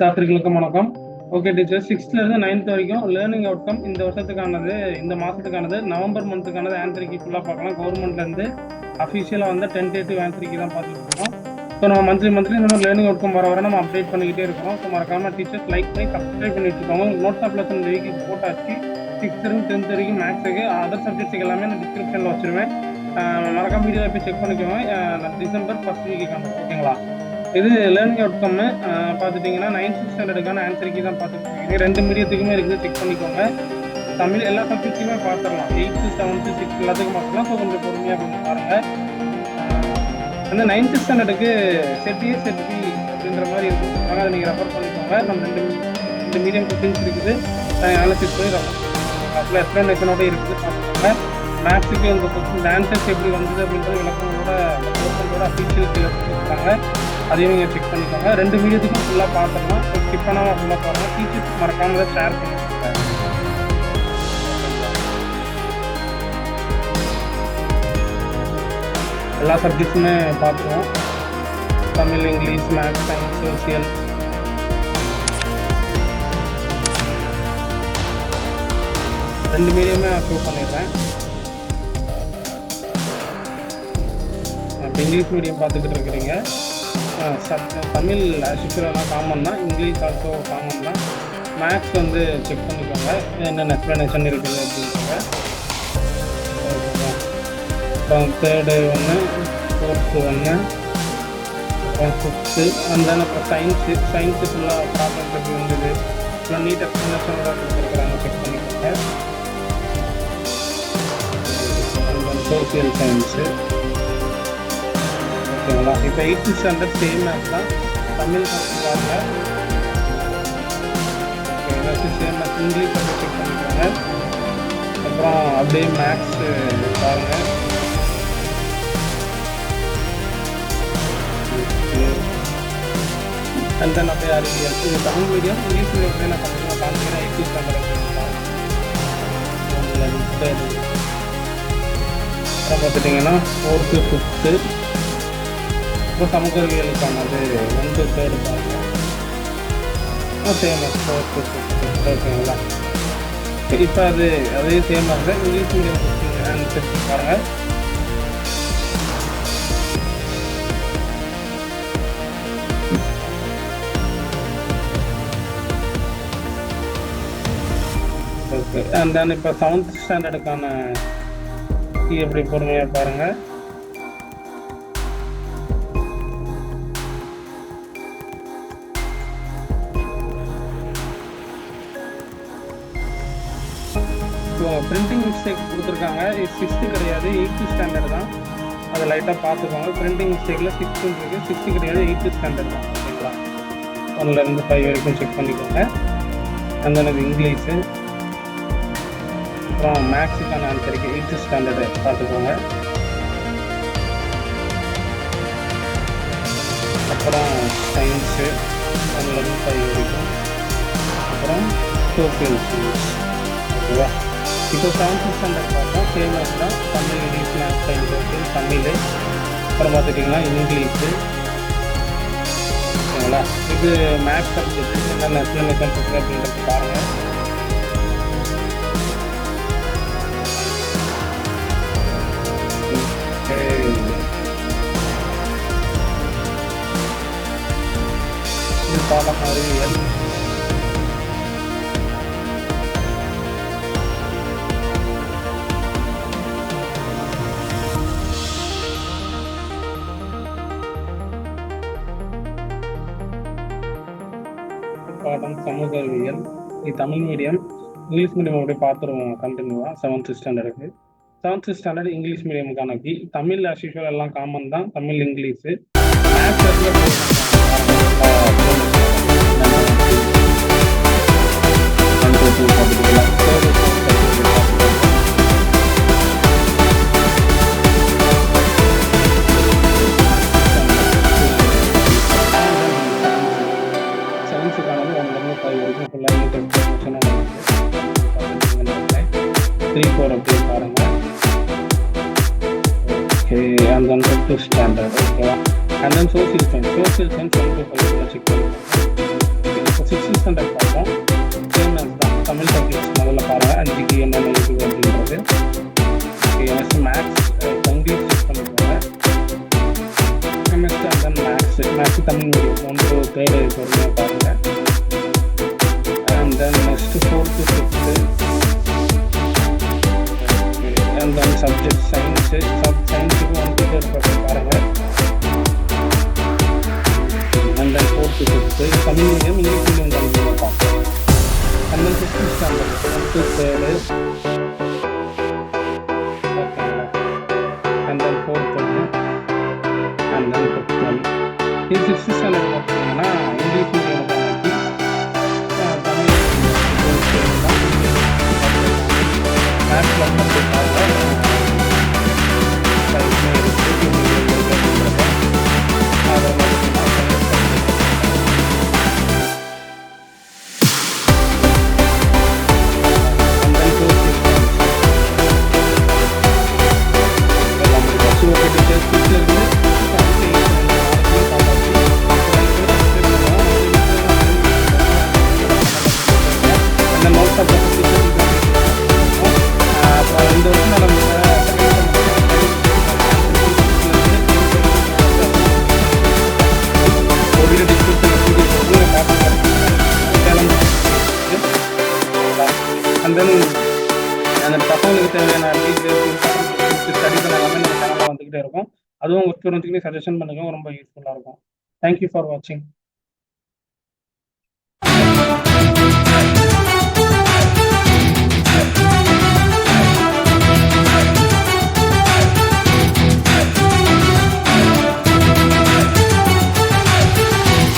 சாத்திரிகளுக்கும் வணக்கம். Okay teacher சிக்ஸ்த்ல இருந்து ninth வரைக்கும் லேர்னிங் அவுட் கம் இந்த வருஷத்துக்கானது இந்த மாசத்துக்கானது நவம்பர் மந்த்துக்கானது ஆன்சரிக்கு ஃபுல்லாக பார்க்கலாம். கவர்மெண்ட்ல இருந்து அஃபிஷியலாக வந்து டென்டேட்டிவ் ஆன்சரிக்கு தான் பார்த்துட்டு இருக்கோம் ஸோ நம்ம மந்த்லி மந்த்லி இந்த மாதிரி லேர்னிங் அவுட்கம் வர வர நம்ம அப்டேட் பண்ணிக்கிட்டே இருக்கோம். ஸோ மறக்காம டீச்சர்ஸ் லைக் பண்ணி சப்ஸ்கிரைப் பண்ணிட்டு இருக்கோம். நோட்ஸ் ஆஃப் லெசன் வீக்கு போட்டாச்சு. சிக்ஸ்த் இருந்து டென்த் வரைக்கும் மேக்ஸுக்கு அதர் சப்ஜெக்ட்ஸுக்கு எல்லாமே நான் டிஸ்கிரிப்ஷனில் வச்சிருவேன். மறக்காம வீடியோவில் போய் செக் பண்ணிக்கோங்க. டிசம்பர் ஃபர்ஸ்ட் வீக்குக்கான ஓகேங்களா இது லேர்னிங் அவுட்கம் பார்த்துட்டிங்கன்னா நைன்த் ஸ்டாண்டர்டுக்கான ஆன்சருக்கு தான் பார்த்துட்டு ரெண்டு மீடியத்துக்குமே இருக்குது செக் பண்ணிக்கோங்க. தமிழ் எல்லா சப்ஜெக்ட்லையுமே பார்த்துடலாம். எயித்து செவன்த்து சிக்ஸ்த் எல்லாத்துக்கும் பார்த்துக்கலாம் ஸோ கொஞ்சம் பொறுமையாக கொஞ்சம் பாருங்கள் அந்த நைன்த் ஸ்டாண்டர்டுக்கு செட் ஏ செட் பி அப்படின்ற மாதிரி இருக்கும். அதனால் அதை நீங்கள் ரெஃபர் பண்ணிக்கோங்க. நம்ம ரெண்டு ரெண்டு மீடியம் கொஸ்டின்ஸ் இருக்குது. அனாலிசிஸ் பண்ணி ரெஃபர் அதில் எக்ஸ்ப்ளனேஷனோட இருக்குது பார்த்துக்கோங்க. மேக்ஸுக்கு இந்த கொஸ்டின் ஆன்சர்ஸ் எப்படி வந்தது அப்படின்றது விளக்கங்களோட கவர்மெண்டோட அஃபீஷியல் கொடுத்துருக்காங்க அதையும் நீங்கள் செக் பண்ணிக்கோங்க. ரெண்டு வீடியோத்துக்கும் ஃபுல்லாக பார்த்துக்கலாம் ஸ்கிப் பண்ணாமல் ஃபுல்லாக பாருங்கள் டீச்சர்ஸ் மறக்காமல் ஷேர் பண்ணிக்கோங்க. எல்லா சப்ஜெக்ட்ஸுமே பார்த்துருவோம் Tamil English maths science social ரெண்டு மீடியமே அப்ரூவ் பண்ணிடுறேன். இப்போ இங்கிலீஷ் மீடியம் பார்த்துக்கிட்டு இருக்கிறீங்க. சப் தமிழ் சுற்றுலாம் காமன் தான் இங்கிலீஷ் ஆல்சோ காமன் தான். மேக்ஸ் வந்து செக் பண்ணிக்கோங்க என்னென்ன எக்ஸ்ப்ளனேஷன் இருக்குது அப்படின்றத அப்புறம் தேர்டு ஒன்று ஃபோர்த்து ஒன்று அப்புறம் ஃபிஃப்த்து அந்த அப்புறம் சயின்ஸு சயின்ஸு ஃபுல்லாக ப்ராப்ளம் எப்படி வந்தது? அப்புறம் நீட் எக்ஸ்ப்ளனேஷனோட கொடுத்துருக்குறாங்க செக் பண்ணிக்கோங்க. சோசியல் சயின்ஸு ஓகேங்களா? இப்போ எயித்து ஸ்டாண்டர்ட் சேம் மேப் தான். தமிழ் ஃபஸ்ட்டு பாருங்க ஏதாச்சும் சேம் மேப் இங்கிலீஷ் வந்து செக் பண்ணிக்கோங்க. அப்புறம் அப்படியே மேக்ஸ் பாருங்கள் அண்ட் தென் அப்படியே அறிவியல். இது தமிழ் மீடியம் இங்கிலீஷ் மீடியம் அப்படியே நான் பார்த்தீங்கன்னா காமிக்கிறேன் எயித்து ஸ்டாண்டர்ட் அப்புறம் பார்த்துட்டிங்கன்னா ஃபோர்த்து ஃபிஃப்த்து இப்போ சமூக அறிவியலுக்கானது ஒன்று தேர்டு பாருங்க சேம் ஃபோர்த்து ஃபிஃப்த்து ஓகேங்களா இப்போ அது அதே சேம் தான் இங்கிலீஷ் மீடியம் கொடுத்தீங்கன்னு ஆன்சர் பாருங்கள் ஓகே அண்ட் தென் இப்போ செவன்த் ஸ்டாண்டர்டுக்கான எப்படி பொறுமையாக பாருங்கள் இப்போ பிரிண்டிங் மிஸ்டேக் கொடுத்துருக்காங்க. சிக்ஸ்த்து கிடையாது எயித்து ஸ்டாண்டர்ட் தான். அதை லைட்டாக பார்த்துக்கோங்க. பிரிண்டிங் மிஸ்டேக்கில் சிக்ஸ்த்து இருக்குது சிக்ஸ்த்து கிடையாது எயித்து ஸ்டாண்டர்ட் தான். ஓகேங்களா? ஒன்லேருந்து ஃபைவ் வரைக்கும் செக் பண்ணிக்கோங்க. அந்த எனக்கு இங்கிலீஷு அப்புறம் மேக்ஸுக்கான ஆன்சருக்கு எயித்து ஸ்டாண்டர்டு பார்த்துக்கோங்க. அப்புறம் சயின்ஸு ஒன்லேருந்து ஃபைவ் வரைக்கும். அப்புறம் சோசியல் சயின்ஸ் ஓகேவா? இப்போ செவன்த் ஸ்டாண்டர்ட் பார்த்தோம் ஃபேமஸ் தான் தமிழ் இங்கிலீஷ் மேக்ஸ் சயின்ஸ் இருக்குது தமிழ். அப்புறம் பார்த்துட்டிங்கன்னா இங்கிலீஷு. ஓகேங்களா இது மேத்ஸ் சப்ஜெக்ட் என்னென்ன எக்ஸ்பிளனேஷன் இருக்குது அப்படின்றது பாருங்கள் இது பாடம் அறிவியல் பாடம் சமூக அறிவியல். இது தமிழ் மீடியம். இங்கிலீஷ் மீடியம் அப்படியே பார்த்துருவோம் கண்டினியூவாக செவன்த் ஸ்டாண்டர்டுக்கு செவன்த் ஸ்டாண்டர்ட் இங்கிலீஷ் மீடியமுக்கான கி. தமிழ் ஆஸ் யூஷுவல் எல்லாம் காமன் தான். Tamil English. Maths three four அப்படியே பாருங்கள் okay and one two standard okay and then social science social science one two check பண்ணுவோம் இப்போ சிக்ஸ்த் ஸ்டாண்டர்ட் பார்த்தோம் சேம் தான் தமிழ் சப்ஜெக்ட்ஸ் முதல்ல பாருங்கள் அஞ்சுக்கு என்னென்ன இருக்குது அப்படின்றது. Okay MS maths English check பண்ணிக்கோங்க. MS and then maths maths Tamil ஒன்று தேர்ட் பொறுமையாக பாருங்கள் and then fourth fifth medium English medium Tamil medium standard third and then fourth ஒன்று அண்ட் தென் ஃபிஃப்த் ஒன் இது சிக்ஸ்த் ஸ்டாண்டர்ட் பார்த்தீங்கன்னா English medium Tamil and then அந்த பசங்களுக்கு தேவையான study பண்ண எல்லாமே நம்ம சேனலில் வந்துக்கிட்டே இருக்கும். அதுவும் ஒர்க் வரதுக்கு சஜஷன் பண்ணுங்க ரொம்ப யூஸ்ஃபுல்லாக இருக்கும். தேங்க்யூ ஃபார் வாட்சிங்